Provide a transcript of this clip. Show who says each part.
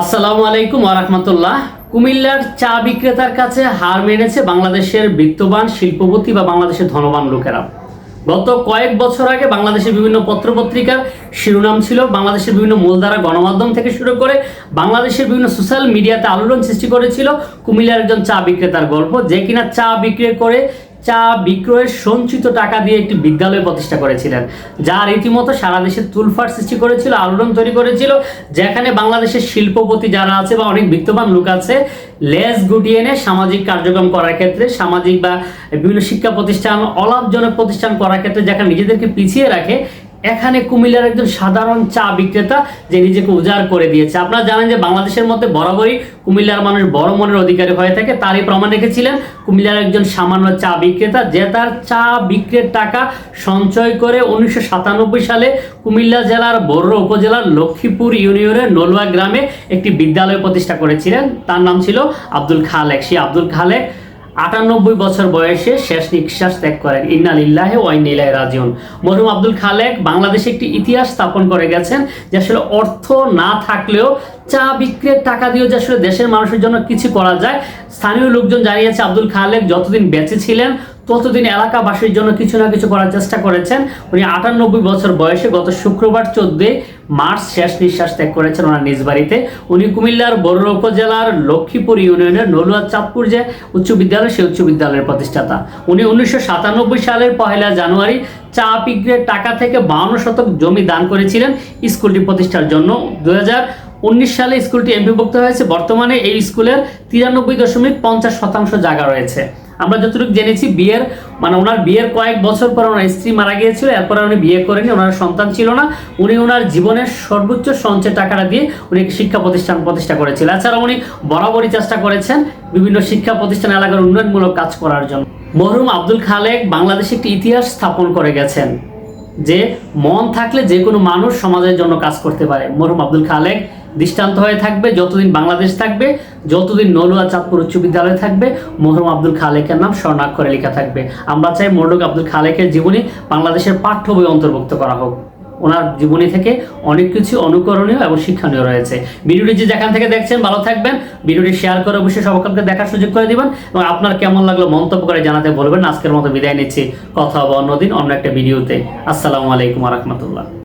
Speaker 1: আসসালামু আলাইকুম আরহামতুল্লাহ কুমিল্লার চা বিক্রেতার কাছে হার মেনেছে বাংলাদেশের বিত্তবান শিল্পপতি বা বাংলাদেশের ধনবান লোকেরা। গত কয়েক বছর আগে বাংলাদেশের বিভিন্ন পত্রপত্রিকার শিরোনাম ছিল বাংলাদেশের বিভিন্ন মূলধারা গণমাধ্যম থেকে শুরু করে বাংলাদেশের বিভিন্ন সোশ্যাল মিডিয়াতে আলোড়ন সৃষ্টি করেছিল কুমিল্লার একজন চা বিক্রেতার গল্প। যে কিনা চা বিক্রি করে চা বিক্রয়ের সঞ্চিত টাকা দিয়ে একটি বিদ্যালয় প্রতিষ্ঠা করেছিলেন যা রীতিমতো সারা দেশে তুলফার সৃষ্টি করেছিল, আলোড়ন তৈরি করেছিল, যেখানে বাংলাদেশের শিল্পপতি যারা আছে বা অনেক বিত্তবান লোক আছে, লেজ গুটিয়ে এনে সামাজিক কার্যক্রম করার ক্ষেত্রে, সামাজিক বা বিভিন্ন শিক্ষা প্রতিষ্ঠান, অলাভজনক প্রতিষ্ঠান করার ক্ষেত্রে, যেখানে নিজেদেরকে পিছিয়ে রাখে এখানে কুমিল্লার একজন সাধারণ চা বিক্রেতা যে নিজেকে উজাড় করে দিয়েছে। আপনারা জানেন যে বাংলাদেশের মধ্যে বরাবরই কুমিল্লার মানুষ বড় মনের অধিকারী হয়ে থাকে। তারই প্রমাণ রেখেছিলেন কুমিল্লার একজন সামান্য চা বিক্রেতা যে তার চা বিক্রির টাকা সঞ্চয় করে উনিশশো সাতানব্বই সালে কুমিল্লা জেলার বড় উপজেলার লক্ষ্মীপুর ইউনিয়নের নলুয়া গ্রামে একটি বিদ্যালয় প্রতিষ্ঠা করেছিলেন। তার নাম ছিল আব্দুল খালেক। সেই আব্দুল খালেক আটানব্বই বছর বয়সে শেষ নিঃশ্বাস ত্যাগ করেন। ইন্না লিল্লাহে ওয়াইন ইলাই রাজিউন। মরহুম আব্দুল খালেক বাংলাদেশে একটি ইতিহাস স্থাপন করে গেছেন, যে আসলে অর্থ না থাকলেও চা বিক্রির টাকা দিয়েও যে আসলে দেশের মানুষের জন্য কিছু করা যায়। স্থানীয় লোকজন জানিয়েছে আব্দুল খালেক যতদিন বেঁচে ছিলেন ততদিন এলাকাবাসীর জন্য কিছু না কিছু করার চেষ্টা করেছেন। উনি আটানব্বই বছর বয়সে গত শুক্রবার চোদ্দই মার্চ শেষ নিঃশ্বাস ত্যাগ করেছেন ওনার নিজ বাড়িতে। উনি কুমিল্লার বড় উপজেলার লক্ষ্মীপুর ইউনিয়নের নলুয়া চাঁদপুর যে উচ্চ বিদ্যালয়, সেই উচ্চ বিদ্যালয়ের প্রতিষ্ঠাতা। উনি উনিশশো সাতানব্বই সালের পহেলা জানুয়ারি চা বিক্রির টাকা থেকে বাউন্ন শতক জমি দান করেছিলেন স্কুলটি প্রতিষ্ঠার জন্য। দু উনিশ সালে স্কুলটি এমপিভুক্ত হয়েছে। বর্তমানে এই স্কুলের তিরানব্বই দশমিক পঞ্চাশ শতাংশ জায়গা রয়েছে। আমরা যতটুকু জেনেছি, বিয়ের মানে ওনার বিয়ের কয়েক বছর পর ওনার স্ত্রী মারা গিয়েছিল, এরপরে উনি বিয়ে করেনি ওনার সন্তান ছিল না। উনি ওনার জীবনের সর্বোচ্চ সঞ্চয় টাকাটা দিয়ে উনি শিক্ষা প্রতিষ্ঠান প্রতিষ্ঠা করেছিলেন এছাড়া উনি বরাবরই চেষ্টা করেছেন বিভিন্ন শিক্ষা প্রতিষ্ঠান, এলাকার উন্নয়নমূলক কাজ করার জন্য। মরহুম আব্দুল খালেক বাংলাদেশে একটি ইতিহাস স্থাপন করে গেছেন, যে মন থাকলে যে কোনো মানুষ সমাজের জন্য কাজ করতে পারে। মরহুম আব্দুল খালেক দৃষ্টান্ত হয়ে থাকবে, যতদিন বাংলাদেশ থাকবে, যতদিন নলুয়া চাঁদপুর উচ্চ বিদ্যালয় থাকবে, মরহুম আব্দুল খালেকের নাম স্বর্ণাক্ষরে লেখা থাকবে। আমরা চাই মরহুম আব্দুল খালেকের জীবনী বাংলাদেশের পাঠ্য বই অন্তর্ভুক্ত করা হোক। ওনার জীবনী থেকে অনেক কিছু অনুকরণীয় এবং শিক্ষণীয় রয়েছে। ভিডিওটি যে যেখান থেকে দেখছেন, ভালো থাকবেন। ভিডিওটি শেয়ার করে অবশ্যই সকলকে দেখার সুযোগ করে দিবেন এবং আপনার কেমন লাগল মন্তব্য করে জানাতে বলবেন। আজকের মতো বিদায় নিচ্ছি। কথা হবে অন্যদিন অন্য একটা ভিডিওতে। আসসালামু আলাইকুম রহমতুল্লাহ।